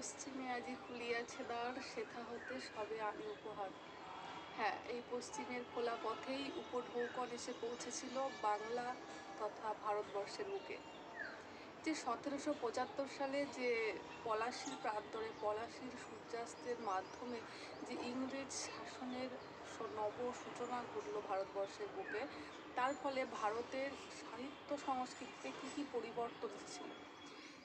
পশ্চিমে আজি খুলিয়াছে দ্বার সেথা হতে সবে আনি উপহার। হ্যাঁ এই পশ্চিমের খোলা পথেই উপঢৌকন এসে পৌঁছেছিল বাংলা তথা ভারতবর্ষের বুকে। যে সতেরোশো পঁচাত্তর সালে যে পলাশির প্রান্তরে পলাশির সূর্যাস্তের মাধ্যমে যে ইংরেজ শাসনের নব সূচনা ঘটল ভারতবর্ষের বুকে, তার ফলে ভারতের সাহিত্য সংস্কৃতিতে কী কী পরিবর্তন এসেছিল?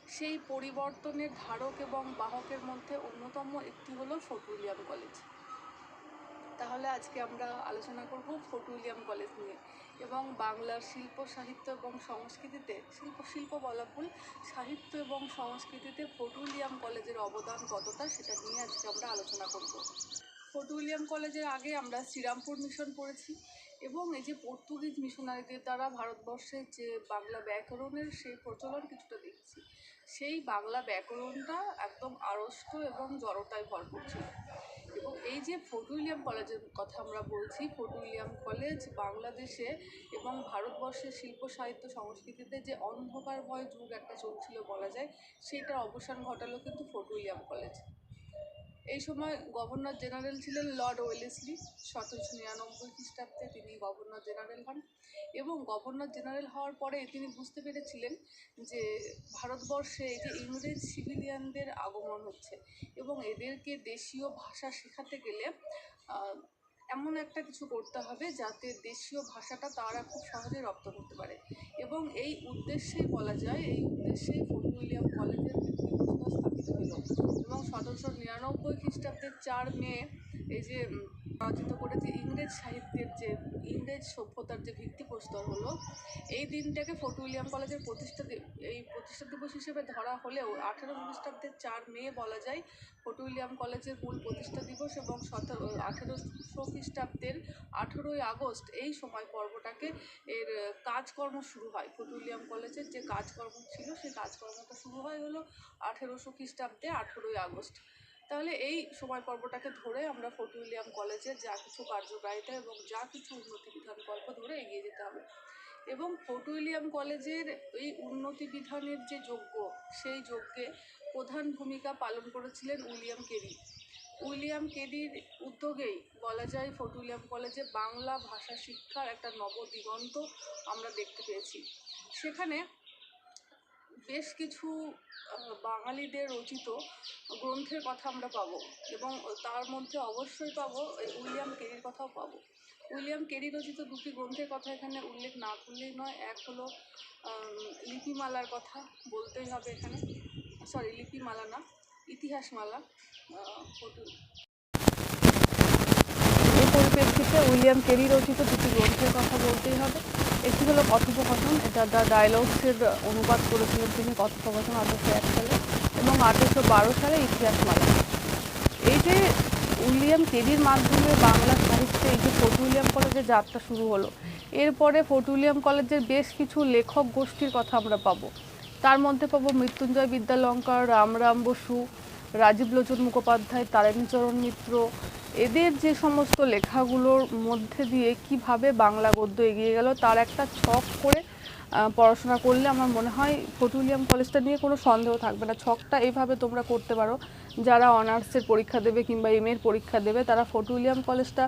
সেই পরিবর্তনের ধারক এবং বাহকের মধ্যে অন্যতম একটি হলো ফোর্ট উইলিয়াম কলেজ। তাহলে আজকে আমরা আলোচনা করব ফোর্ট উইলিয়াম কলেজ নিয়ে এবং বাংলার শিল্প, সাহিত্য এবং সংস্কৃতিতে শিল্প শিল্প বলা ভুল, সাহিত্য এবং সংস্কৃতিতে ফোর্ট উইলিয়াম কলেজের অবদান কতটা সেটা নিয়ে আজকে আমরা আলোচনা করব। ফোর্ট উইলিয়াম কলেজের আগে আমরা শ্রীরামপুর মিশন পড়েছি এবং এই যে পর্তুগিজ মিশনারিদের দ্বারা ভারতবর্ষের যে বাংলা ব্যাকরণের সেই প্রচলন কিছুটা দেখছি। সেই বাংলা ব্যাকরণটা একদম আড়ষ্ট এবং জড়তায় ভরপুর ছিল। এবং এই যে ফোর্ট উইলিয়াম কলেজের কথা আমরা বলছি, ফোর্ট উইলিয়াম কলেজ বাংলাদেশে এবং ভারতবর্ষের শিল্প, সাহিত্য, সংস্কৃতিতে যে অন্ধকারময় যুগ একটা চলছিল বলা যায়, সেটার অবসান ঘটালো কিন্তু ফোর্ট উইলিয়াম কলেজ। এই সময় গভর্নর জেনারেল ছিলেন লর্ড ওয়েলেসলি, সতেরোশো নিরানব্বই খ্রিস্টাব্দে তিনি গভর্নর জেনারেল হন এবং গভর্নর জেনারেল হওয়ার পরে তিনি বুঝতে পেরেছিলেন যে ভারতবর্ষে এই যে ইংরেজ সিভিলিয়ানদের আগমন হচ্ছে এবং এদেরকে দেশীয় ভাষা শেখাতে গেলে এমন একটা কিছু করতে হবে যাতে দেশীয় ভাষাটা তারা খুব সহজে রপ্ত করতে পারে। এবং এই উদ্দেশ্যেই বলা যায়, এই উদ্দেশ্যেই ফোর্ট উইলিয়াম কলেজের এবং সতেরোশো নিরানব্বই খ্রিস্টাব্দের চার মে এই যে রচিত করেছে ইংরেজ সাহিত্যের যে, ইংরেজ সভ্যতার যে ভিত্তিপ্রস্তর হলো, এই দিনটাকে ফোর্ট উইলিয়াম কলেজের প্রতিষ্ঠা এই প্রতিষ্ঠা দিবস হিসেবে ধরা হলেও আঠেরো খ্রিস্টাব্দের চার মে বলা যায় ফোর্ট উইলিয়াম কলেজের মূল প্রতিষ্ঠা দিবস এবং সতেরো আঠেরোশো খ্রিস্টাব্দের আঠেরোই আগস্ট এই সময় পর্বটাকে এর কাজকর্ম শুরু হয়। ফোর্ট উইলিয়াম কলেজের যে কাজকর্ম ছিল, সেই কাজকর্মটা শুরু হয় হলো আঠেরোশো খ্রিস্টাব্দে আঠেরোই আগস্ট। তাহলে এই সময় পর্বটাকে ধরে আমরা ফোর্ট উইলিয়াম কলেজের যা কিছু কার্যকারিতা এবং যা কিছু উন্নতি বিধান গল্প ধরে এগিয়ে যেতে হবে। এবং ফোর্ট উইলিয়াম কলেজের এই উন্নতি বিধানের যে যজ্ঞ, সেই যজ্ঞে প্রধান ভূমিকা পালন করেছিলেন উইলিয়াম কেরি। উইলিয়াম কেরির উদ্যোগেই বলা যায় ফোর্ট উইলিয়াম কলেজে বাংলা ভাষা শিক্ষার একটা নব দিগন্ত আমরা দেখতে পেয়েছি। সেখানে বেশ কিছু বাঙালিদের রচিত গ্রন্থের কথা আমরা পাবো এবং তার মধ্যে অবশ্যই পাবো উইলিয়াম কেরির কথাও পাবো। উইলিয়াম কেরি রচিত দুটি গ্রন্থের কথা এখানে উল্লেখ না করলেই নয়, এক হলো লিপিমালার কথা বলতেই হবে এখানে। সরি, লিপিমালা না, ইতিহাসমালা এই পরিপ্রেক্ষিতে উইলিয়াম কেরি রচিত দুটি গ্রন্থের কথা বলতেই হবে। একটি হলো কথোপকথন, এটা দ্য ডায়লগসের অনুবাদ করেছিলেন তিনি কথোপকথন আঠারোশো এক সালে এবং আঠারোশো বারো সালে ইতিহাসমালা এই যে উইলিয়াম কেরির মাধ্যমে বাংলা সাহিত্যে এই যে ফোর্ট উইলিয়াম কলেজের যাত্রা শুরু হলো, এরপরে ফোর্ট উইলিয়াম কলেজের বেশ কিছু লেখক গোষ্ঠীর কথা আমরা পাবো। তার মধ্যে পাবো মৃত্যুঞ্জয় বিদ্যালঙ্কার রামরাম বসু, রাজীব লোচন মুখোপাধ্যায় তারিণীচরণ মিত্র এদের যে সমস্ত লেখাগুলোর মধ্যে দিয়ে কীভাবে বাংলা গদ্য এগিয়ে গেল, তার একটা ছক করে পড়াশোনা করলে আমার মনে হয় ফোর্ট উইলিয়াম কলেজটা নিয়ে কোনো সন্দেহ থাকবে না। ছকটা এইভাবে তোমরা করতে পারো। যারা অনার্সের পরীক্ষা দেবে কিংবা এম এর পরীক্ষা দেবে, তারা ফটুলিয়াম কলেজটা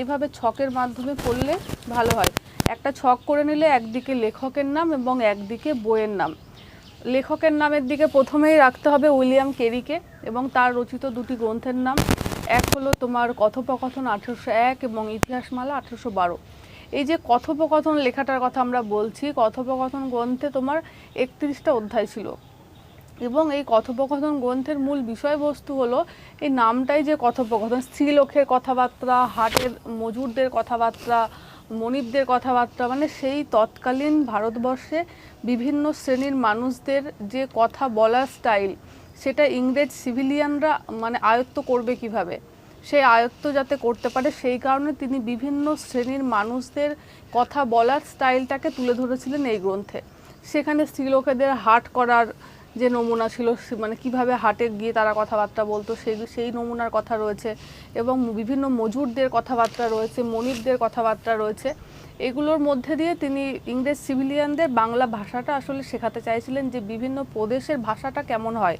এইভাবে ছকের মাধ্যমে পড়লে ভালো হয়। একটা ছক করে নিলে একদিকে লেখকের নাম এবং একদিকে বইয়ের নাম। লেখকের নামের দিকে প্রথমেই রাখতে হবে উইলিয়াম কেরিকে এবং তার রচিত দুটি গ্রন্থের নাম। এক হলো তোমার কথোপকথন আঠেরোশো এক এবং ইতিহাসমালা আঠেরোশো বারো। এই যে কথোপকথন লেখাটার কথা আমরা বলছি, কথোপকথন গ্রন্থে তোমার একত্রিশটা অধ্যায় ছিল। এবং এই কথোপকথন গ্রন্থের মূল বিষয়বস্তু হলো, এই নামটাই যে কথোপকথন, স্ত্রীলোকের কথাবার্তা, হাটের মজুরদের কথাবার্তা, মনিবদের কথাবার্তা মানে সেই তৎকালীন ভারতবর্ষে বিভিন্ন শ্রেণির মানুষদের যে কথা বলার স্টাইল সেটা ইংরেজ সিভিলিয়ানরা মানে আয়ত্ত করবে কীভাবে? সেই আয়ত্ত যাতে করতে পারে, সেই কারণে তিনি বিভিন্ন শ্রেণির মানুষদের কথা বলার স্টাইলটাকে তুলে ধরেছিলেন এই গ্রন্থে। সেখানে স্ত্রীলোকেদের হাট করার যে নমুনা ছিল মানে কীভাবে হাটে গিয়ে তারা কথাবার্তা বলতো, সেই সেই নমুনার কথা রয়েছে এবং বিভিন্ন মজুরদের কথাবার্তা রয়েছে, মনিবদের কথাবার্তা রয়েছে। এগুলোর মধ্যে দিয়ে তিনি ইংরেজ সিভিলিয়ানদের বাংলা ভাষাটা আসলে শেখাতে চাইছিলেন যে বিভিন্ন প্রদেশের ভাষাটা কেমন হয়।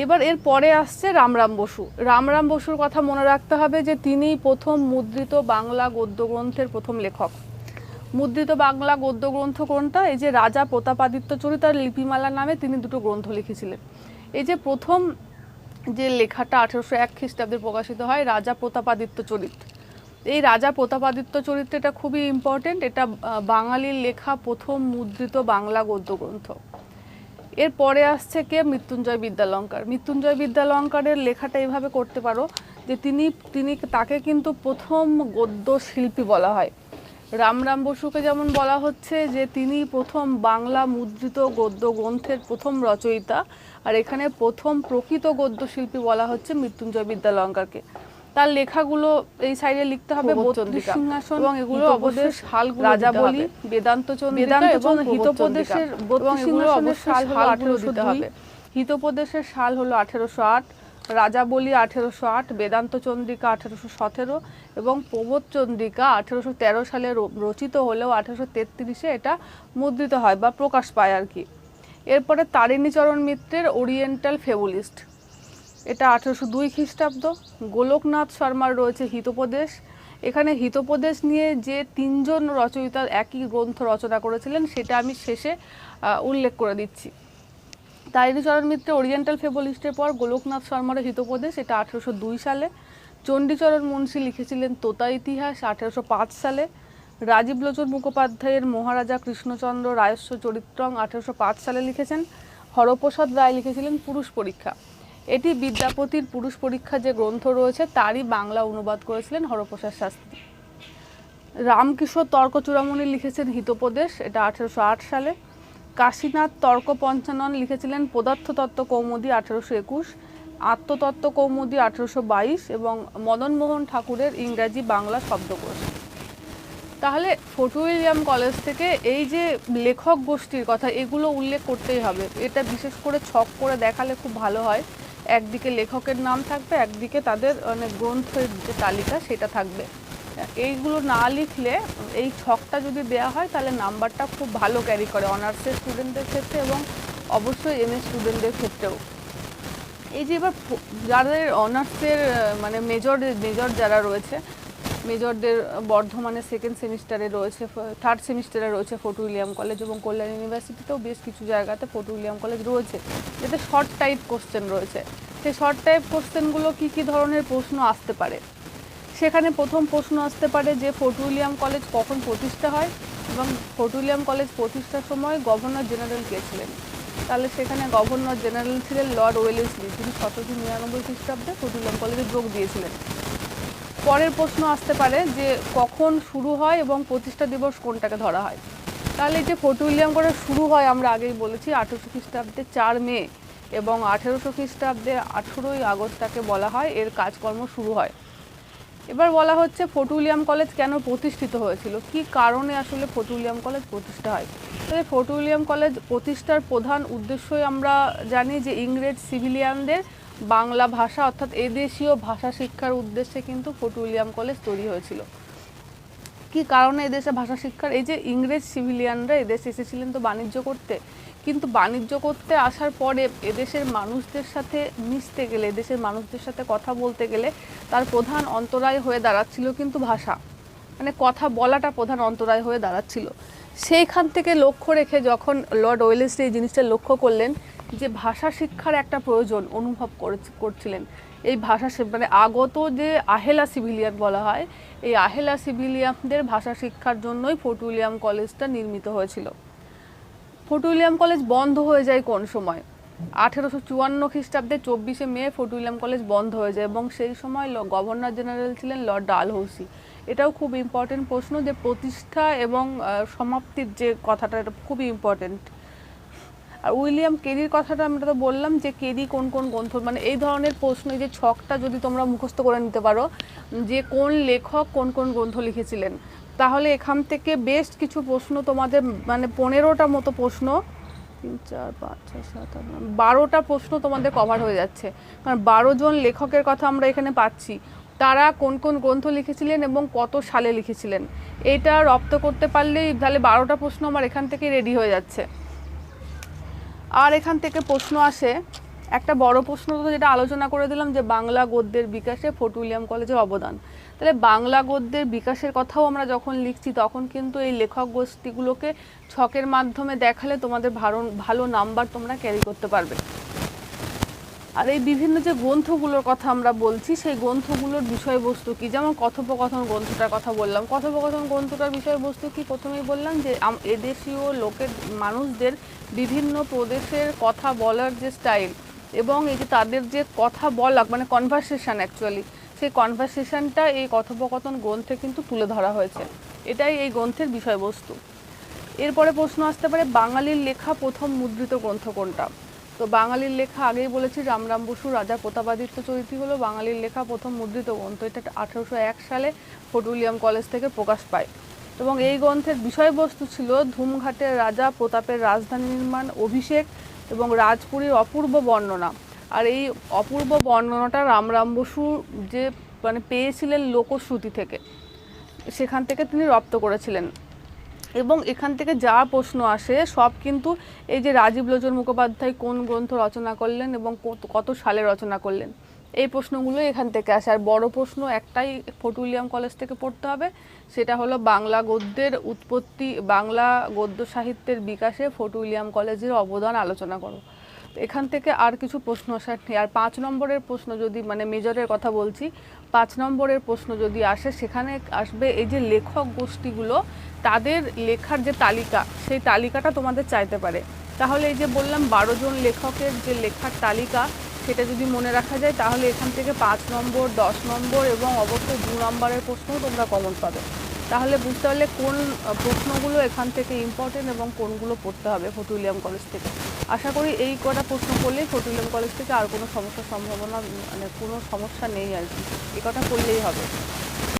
এবার এর পরে আসছে রামরাম বসু। রামরাম বসুর কথা মনে রাখতে হবে যে তিনি প্রথম মুদ্রিত বাংলা গদ্য গ্রন্থের প্রথম লেখক। মুদ্রিত বাংলা গদ্য গ্রন্থ কোনটা? এই যে রাজা প্রতাপাদিত্য চরিত আর লিপিমালা নামে তিনি দুটো গ্রন্থ লিখেছিলেন। এই যে প্রথম যে লেখাটা আঠেরোশো এক খ্রিস্টাব্দে প্রকাশিত হয়, রাজা প্রতাপাদিত্য চরিত। এই রাজা প্রতাপাদিত্য চরিত্র এটা খুবই ইম্পর্টেন্ট এটা বাঙালির লেখা প্রথম মুদ্রিত বাংলা গদ্য গ্রন্থ এরপরে আসছে কে? মৃত্যুঞ্জয় বিদ্যালঙ্কার। মৃত্যুঞ্জয় বিদ্যালঙ্কারের লেখাটা এইভাবে করতে পারো যে তিনি তিনি তাকে কিন্তু প্রথম গদ্য শিল্পী বলা হয়। রামরাম বসুকে যেমন বলা হচ্ছে যে তিনি প্রথম বাংলা মুদ্রিত গদ্য গ্রন্থের প্রথম রচয়িতা, আর এখানে প্রথম প্রকৃত গদ্য শিল্পী বলা হচ্ছে মৃত্যুঞ্জয় বিদ্যালঙ্কারকে। তার লেখাগুলো এই সাইডে লিখতে হবে সিংহাসন এবং এগুলো অবদেশ হালগুলো রাজা বলি বেদান্ত বেদান্ত এবং হিতোপদেশের সাল হলো আঠেরোশো হবে। হিতোপদেশের সাল হলো আঠেরোশো আট রাজাবলী আঠেরোশো আট বেদান্ত চন্দ্রিকা আঠেরোশো সতেরো এবং প্রবোধ চন্দ্রিকা আঠেরোশো তেরো সালে রচিত হলেও আঠেরোশো তেত্রিশে এটা মুদ্রিত হয় বা প্রকাশ পায় আর কি। এরপরে তারিণীচরণ মিত্রের ওরিয়েন্টাল ফেবুলিস্ট। এটা আঠেরোশো দুই খ্রিস্টাব্দ। গোলকনাথ শর্মার রয়েছে হিতোপদেশ। এখানে হিতোপদেশ নিয়ে যে তিনজন রচয়িতা একই গ্রন্থ রচনা করেছিলেন, সেটা আমি শেষে উল্লেখ করে দিচ্ছি। তারিণীচরণ মিত্র ওরিয়েন্টাল ফেবলিস্টের পর গোলকনাথ শর্মার হিতোপদেশ, এটা আঠেরোশো দুই সালে। চণ্ডীচরণ মুন্সী লিখেছিলেন তোতা ইতিহাস, আঠেরোশো পাঁচ সালে। রাজীব লোচন মুখোপাধ্যায়ের মহারাজা কৃষ্ণচন্দ্র রায়স্ব চরিত্রং, আঠেরোশো পাঁচ সালে লিখেছেন। হরপ্রসাদ রায় লিখেছিলেন পুরুষ পরীক্ষা। এটি বিদ্যাপতির পুরুষ পরীক্ষা যে গ্রন্থ রয়েছে, তারই বাংলা অনুবাদ করেছিলেন হরপ্রসাদ শাস্ত্রী। রামকিশোর তর্ক চূড়ামণি লিখেছেন হিতোপদেশ, এটা আঠেরোশো আট সালে। কাশীনাথ তর্ক পঞ্চানন লিখেছিলেন পদার্থতত্ত্ব কৌমুদী আঠেরোশো একুশ, আত্মতত্ত্ব কৌমুদী আঠেরোশো বাইশ এবং মদনমোহন ঠাকুরের ইংরাজি বাংলা শব্দকোষ। তাহলে ফোর্ট উইলিয়াম কলেজ থেকে এই যে লেখক গোষ্ঠীর কথা, এগুলো উল্লেখ করতেই হবে। এটা বিশেষ করে ছক করে দেখালে খুব ভালো হয়। একদিকে লেখকের নাম থাকবে, একদিকে তাদের মানে গ্রন্থের যে তালিকা সেটা থাকবে। এইগুলো না লিখলে, এই ছকটা যদি দেয়া হয়, তাহলে নাম্বারটা খুব ভালো ক্যারি করে অনার্সের স্টুডেন্টদের ক্ষেত্রে এবং অবশ্যই এম স্টুডেন্টদের ক্ষেত্রেও। এই যে এবার যাদের অনার্সের মানে মেজর মেজর যারা রয়েছে মেজরদের বর্ধমানে সেকেন্ড সেমিস্টারে রয়েছে থার্ড সেমিস্টারে রয়েছে ফোর্ট উইলিয়াম কলেজ এবং কল্যাণ ইউনিভার্সিটিতেও বেশ কিছু জায়গাতে ফোর্ট উইলিয়াম কলেজ রয়েছে। এতে শর্ট টাইপ কোশ্চেন রয়েছে। সেই শর্ট টাইপ কোশ্চেনগুলো কী কী ধরনের প্রশ্ন আসতে পারে? সেখানে প্রথম প্রশ্ন আসতে পারে যে ফোর্ট উইলিয়াম কলেজ কখন প্রতিষ্ঠা হয় এবং ফোর্ট উইলিয়াম কলেজ প্রতিষ্ঠার সময় গভর্নর জেনারেল কে ছিলেন? তাহলে সেখানে গভর্নর জেনারেল ছিলেন লর্ড ওয়েলেসলি তিনি সতেরোশো নিরানব্বই খ্রিস্টাব্দে ফোর্ট উইলিয়াম কলেজে যোগ দিয়েছিলেন। পরের প্রশ্ন আসতে পারে যে কখন শুরু হয় এবং প্রতিষ্ঠা দিবস কোনটাকে ধরা হয়। তাহলে এই যে ফোর্ট উইলিয়াম কলেজ শুরু হয় আমরা আগেই বলেছি, আঠেরোশো খ্রিস্টাব্দে চার মে এবং আঠেরোশো খ্রিস্টাব্দে আঠেরোই আগস্ট তাকে বলা হয়, এর কাজকর্ম শুরু হয়। এবার বলা হচ্ছে ফোর্ট উইলিয়াম কলেজ কেন প্রতিষ্ঠিত হয়েছিল? কি কারণে আসলে ফোর্ট উইলিয়াম কলেজ প্রতিষ্ঠা হয়? তাহলে ফোর্ট উইলিয়াম কলেজ প্রতিষ্ঠার প্রধান উদ্দেশ্যই আমরা জানি যে ইংরেজ সিভিলিয়ানদের বাংলা ভাষা, অর্থাৎ এদেশীয় ভাষা শিক্ষার উদ্দেশ্যে কিন্তু ফোর্ট উইলিয়াম কলেজ তৈরি হয়েছিল। কি কারণে এদেশে ভাষা শিক্ষার, এই যে ইংরেজ সিভিলিয়ানরা এদেশে এসেছিলেন তো বাণিজ্য করতে, কিন্তু বাণিজ্য করতে আসার পরে এদেশের মানুষদের সাথে মিশতে গেলে, এদেশের মানুষদের সাথে কথা বলতে গেলে তার প্রধান অন্তরায় হয়ে দাঁড়াচ্ছিল কিন্তু ভাষা। মানে কথা বলাটা প্রধান অন্তরায় হয়ে দাঁড়াচ্ছিল। সেইখান থেকে লক্ষ্য রেখে যখন লর্ড ওয়েলেসলি এই জিনিসটা লক্ষ্য করলেন যে ভাষা শিক্ষার একটা প্রয়োজন অনুভব করে- করছিলেন। এই ভাষা মানে আগত যে আহেলা সিভিলিয়ান বলা হয়, এই আহেলা সিভিলিয়ানদের ভাষা শিক্ষার জন্যই ফোর্ট উইলিয়াম কলেজটা নির্মিত হয়েছিল। ফোর্ট উইলিয়াম কলেজ বন্ধ হয়ে যায় কোন সময়? আঠেরোশো চুয়ান্ন খ্রিস্টাব্দে চব্বিশে মে ফোর্ট উইলিয়াম কলেজ বন্ধ হয়ে যায় এবং সেই সময় ল- গভর্নর জেনারেল ছিলেন লর্ড ডালহৌসি। এটাও খুব ইম্পর্টেন্ট প্রশ্ন যে প্রতিষ্ঠা এবং সমাপ্তির যে কথাটা, এটা খুবই ইম্পর্টেন্ট আর উইলিয়াম কেরির কথাটা আমরা তো বললাম যে কেরি কোন কোন গ্রন্থ মানে এই ধরনের প্রশ্ন, এই যে ছকটা যদি তোমরা মুখস্থ করে নিতে পারো, যে কোন লেখক কোন কোন গ্রন্থ লিখেছিলেন, তাহলে এখান থেকে বেশ কিছু প্রশ্ন তোমাদের মানে পনেরোটা মতো প্রশ্ন, তিন, চার, পাঁচ, ছয়, সাত, আট বারোটা প্রশ্ন তোমাদের কভার হয়ে যাচ্ছে। কারণ বারো জন লেখকের কথা আমরা এখানে পাচ্ছি। তারা কোন কোন গ্রন্থ লিখেছিলেন এবং কত সালে লিখেছিলেন, এটা রপ্ত করতে পারলেই তাহলে বারোটা প্রশ্ন আমার এখান থেকে রেডি হয়ে যাচ্ছে। আর এখান থেকে প্রশ্ন আসে, একটা বড় প্রশ্ন তো যেটা আলোচনা করে দিলাম যে বাংলা গদ্যের বিকাশে ফোর্ট উইলিয়াম কলেজের অবদান। তাহলে বাংলা গদ্যের বিকাশের কথাও আমরা যখন লিখছি, তখন কিন্তু এই লেখক গোষ্ঠীগুলোকে ছকের মাধ্যমে দেখালে তোমাদের ভালো ভালো নাম্বার তোমরা ক্যারি করতে পারবে। আর এই বিভিন্ন যে গ্রন্থগুলোর কথা আমরা বলছি, সেই গ্রন্থগুলোর বিষয়বস্তু কি? যেমন কথোপকথন গ্রন্থটার কথা বললাম। কথোপকথন গ্রন্থটার বিষয়বস্তু কি? প্রথমেই বললাম যে এদেশীয় লোকের, মানুষদের বিভিন্ন প্রদেশের কথা বলার যে স্টাইল এবং এই যে তাদের যে কথা বলা মানে কনভারসেশন অ্যাকচুয়ালি সেই কনভারসেশনটা এই কথোপকথন গ্রন্থে কিন্তু তুলে ধরা হয়েছে। এটাই এই গ্রন্থের বিষয়বস্তু। এরপরে প্রশ্ন আসতে পারে, বাঙালির লেখা প্রথম মুদ্রিত গ্রন্থ কোনটা? তো বাঙালির লেখা আগেই বলেছি রামরাম বসু, রাজা প্রতাপাদিত্য চরিত্রী হলো বাঙালির লেখা প্রথম মুদ্রিত গ্রন্থ। এটা আঠেরোশো এক সালে ফোর্ট উইলিয়াম কলেজ থেকে প্রকাশ পায়। এবং এই গ্রন্থের বিষয়বস্তু ছিল ধুমঘাটের রাজা প্রতাপের রাজধানী নির্মাণ, অভিষেক এবং রাজপুরীর অপূর্ব বর্ণনা। আর এই অপূর্ব বর্ণনাটা রামরাম বসু যে মানে পেয়েছিলেন লোকশ্রুতি থেকে, সেখান থেকে তিনি রপ্ত করেছিলেন। এবং এখান থেকে যা প্রশ্ন আসে, সব কিন্তু এই যে রাজীব লোচন মুখোপাধ্যায় কোন গ্রন্থ রচনা করলেন এবং কত- সালে রচনা করলেন, এই প্রশ্নগুলো এখান থেকে আসে। আর বড় প্রশ্ন একটাই ফোর্ট উইলিয়াম কলেজ থেকে পড়তে হবে, সেটা হলো বাংলা গদ্যের উৎপত্তি, বাংলা গদ্য সাহিত্যের বিকাশে ফোর্ট উইলিয়াম কলেজের অবদান আলোচনা করো। এখান থেকে আর কিছু প্রশ্ন আসার আর পাঁচ নম্বরের প্রশ্ন যদি মানে মেজরের কথা বলছি, পাঁচ নম্বরের প্রশ্ন যদি আসে, সেখানে আসবে এই যে লেখক গোষ্ঠীগুলো, তাদের লেখার যে তালিকা, সেই তালিকাটা তোমাদের চাইতে পারে। তাহলে এই যে বললাম, বারো জন লেখকের যে লেখার তালিকা, সেটা যদি মনে রাখা যায়, তাহলে এখান থেকে পাঁচ নম্বর, দশ নম্বর এবং অবশ্যই দু নম্বরের প্রশ্নও তোমরা কমন পাবে। তাহলে বুঝতে পারলে কোন প্রশ্নগুলো এখান থেকে ইম্পর্টেন্ট এবং কোনগুলো পড়তে হবে ফোর্ট উইলিয়াম কলেজ থেকে। আশা করি এই কটা প্রশ্ন করলেই ফোর্ট উইলিয়াম কলেজ থেকে আর কোনো সমস্যার সম্ভাবনা মানে কোনো সমস্যা নেই আর কি। এ কটা করলেই হবে।